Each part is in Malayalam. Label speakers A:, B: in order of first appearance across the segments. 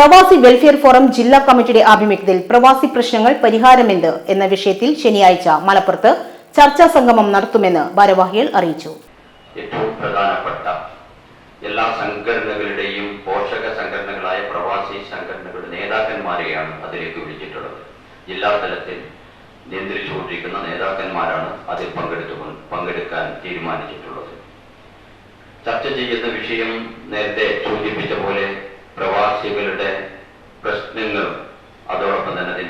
A: പ്രവാസി വെൽഫെയർ ഫോറം ജില്ലാ കമ്മിറ്റിയുടെ ആഭിമുഖ്യത്തിൽ പ്രവാസി പ്രശ്നങ്ങൾ പരിഹാരമെന്ത് എന്ന വിഷയത്തിൽ ശനിയാഴ്ച മലപ്പുറത്ത് ചർച്ചാ സംഗമം നടത്തുമെന്ന് ഭാരവാഹികൾ അറിയിച്ചു.
B: ഏറ്റവും പ്രധാനപ്പെട്ട എല്ലാ സംഘടനകളുടെയും പോഷക സംഘടനകളായ പ്രവാസി സംഘടനകളുടെ നേതാക്കന്മാരെയാണ് അതിലേക്ക് വിളിച്ചിട്ടുള്ളത്. ജില്ലാ തലത്തിൽ നിയന്ത്രിച്ചുകൊണ്ടിരിക്കുന്ന നേതാക്കന്മാരാണ് അതിൽ പങ്കെടുത്തു പങ്കെടുക്കാൻ തീരുമാനിച്ചിട്ടുള്ളത്. ചർച്ച ചെയ്യുന്ന വിഷയം നേരത്തെ സൂചിപ്പിച്ച പോലെ പ്രവാസികളുടെ പ്രശ്നങ്ങളും അതോടൊപ്പം തന്നെ അതിന്റെ പരി-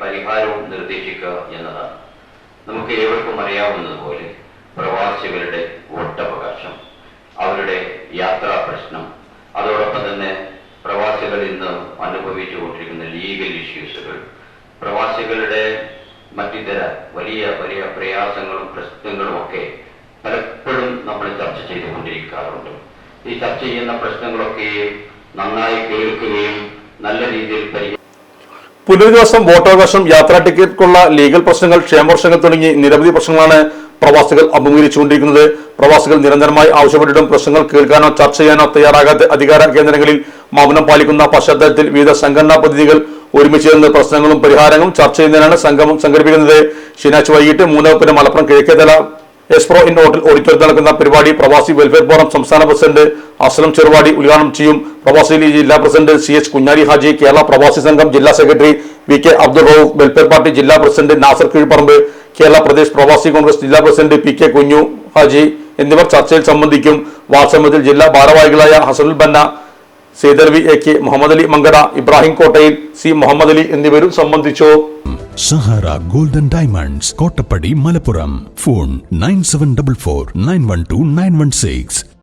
B: പരിഹാരവും നിർദ്ദേശിക്കുക എന്നതാണ്. നമുക്ക് ഏവർക്കും അറിയാവുന്നതുപോലെ പ്രവാസികളുടെ വോട്ടവകാശം അവരുടെ യാത്രാ പ്രശ്നം അതോടൊപ്പം തന്നെ പ്രവാസികൾ ഇന്ന് അനുഭവിച്ചുകൊണ്ടിരിക്കുന്ന ലീഗൽ ഇഷ്യൂസുകൾ പ്രവാസികളുടെ മറ്റിതര വലിയ വലിയ പ്രയാസങ്ങളും പ്രശ്നങ്ങളും ഒക്കെ പലപ്പോഴും നമ്മൾ ചർച്ച ചെയ്തുകൊണ്ടിരിക്കാറുണ്ട്. ഈ ചർച്ച ചെയ്യുന്ന പ്രശ്നങ്ങളൊക്കെ നന്നായി കേൾക്കുകയും നല്ല രീതിയിൽ പരിഹരിക്കുകയും
C: പുനരധിവാസം വോട്ടവകാശം യാത്രാ ടിക്കറ്റുള്ള ലീഗൽ പ്രശ്നങ്ങൾ ക്ഷേമപ്രശ്നങ്ങൾ തുടങ്ങി നിരവധി പ്രശ്നങ്ങളാണ് പ്രവാസികൾ അഭിമുഖീകരിച്ചുകൊണ്ടിരിക്കുന്നത്. പ്രവാസികൾ നിരന്തരമായി ആവശ്യപ്പെട്ടിട്ടും പ്രശ്നങ്ങൾ കേൾക്കാനോ ചർച്ച ചെയ്യാനോ തയ്യാറാകാത്ത അധികാര കേന്ദ്രങ്ങളിൽ മൗനം പാലിക്കുന്ന പശ്ചാത്തലത്തിൽ വിവിധ സംഘടനാ പ്രതിനിധികൾ ഒരുമിച്ച് ചേർന്ന് പ്രശ്നങ്ങളും പരിഹാരങ്ങളും ചർച്ച ചെയ്യുന്നതിനാണ് സംഗമം സംഘടിപ്പിക്കുന്നത്. ശനിയാഴ്ച വൈകിട്ട് മൂന്നവപ്പിന് Malappuram Kizhakkethala Espro inn hotel ഓഡിറ്റോറിയത്തിൽ നടക്കുന്ന പരിപാടി പ്രവാസി വെൽഫെയർ ഫോറം സംസ്ഥാന പ്രസിഡന്റ് അസ്ലം ചെറുവാടി ഉദ്ഘാടനം ചെയ്യും. പ്രവാസി ലീഗ് ജില്ലാ president C H Kunhali Haji Kerala പ്രവാസി സംഘം ജില്ലാ secretary V K Abdul Rauf welfare party ജില്ലാ പ്രസിഡന്റ് നാസർ കീഴ്പറമ്പ് കേരള പ്രദേശ് പ്രവാസി കോൺഗ്രസ് ജില്ലാ പ്രസിഡന്റ് പി കെ കുഞ്ഞു ഹാജി എന്നിവർ ചർച്ചയിൽ സംബന്ധിക്കും. വാത്സമ്യത്തിൽ ജില്ലാ ഭാരവാഹികളായ Hasanul Banna സേദർവി A K Muhammad Ali Mankada Ibrahim Kottayil C Muhammad Ali എന്നിവരും സംബന്ധിച്ചു.
D: Sahara golden diamonds Kottappadi Malappuram. Phone nine seven double four nine one two nine one six.